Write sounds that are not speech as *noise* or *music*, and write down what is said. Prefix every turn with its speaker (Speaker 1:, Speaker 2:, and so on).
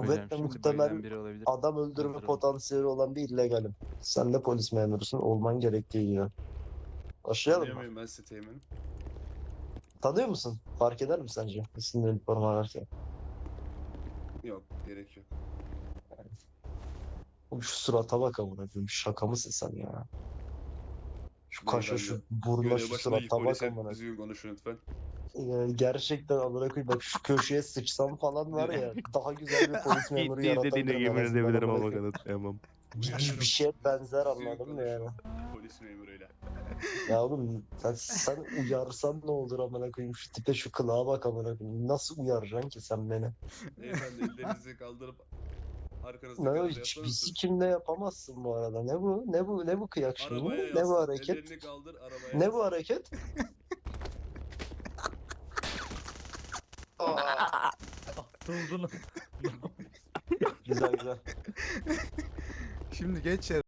Speaker 1: kuvvetle
Speaker 2: şimdi
Speaker 1: muhtemel
Speaker 2: bayılan biri olabilir.
Speaker 1: adam öldürme
Speaker 2: Hatırladım.
Speaker 1: potansiyeli olan bir illegalim. Sen de polis memurusun. Olman gerektiği gibi. Başlayalım mı?
Speaker 3: muyum ben sizi teğmenim?
Speaker 1: Tanıyor musun? Fark eder mi sence? İsimleri parmağı ararken.
Speaker 3: Yok gerek yok.
Speaker 1: Oğlum şu surata bak amına koyayım. Şaka mısın sen ya? Şu
Speaker 3: Ne,
Speaker 1: kaşa şu buruna
Speaker 3: Görev
Speaker 1: şu
Speaker 3: ilk
Speaker 1: surata bak
Speaker 3: polise
Speaker 1: amına.
Speaker 3: düzgün konuşun lütfen.
Speaker 1: Yani gerçekten amına koyayım bak şu köşeye sıçsam falan var ya *laughs* daha güzel bir polis memuru yaratabilirim. en azından amına koyayım.
Speaker 2: kanıtlayamam.
Speaker 1: Bir, bir şeye benzer anladın mı yani?
Speaker 3: Polis memuruyla.
Speaker 1: Ya oğlum sen, sen uyarsan ne olur amına koyayım şu tipe şu kılığa bak amına koyayım. Nasıl uyaracaksın ki sen beni?
Speaker 3: Beyefendi ellerinizi kaldırıp arkanızda
Speaker 1: Ne o
Speaker 3: kalın
Speaker 1: hiç
Speaker 3: yapar
Speaker 1: bir
Speaker 3: mısınız?
Speaker 1: sikimle yapamazsın bu arada. Ne bu? Ne bu? Ne bu kıyak şimdi? Ne bu hareket?
Speaker 3: Ellerini kaldır arabaya.
Speaker 1: Ne bu hareket? *laughs*
Speaker 4: Buldun.
Speaker 1: Güzel güzel.
Speaker 2: Şimdi geç ya.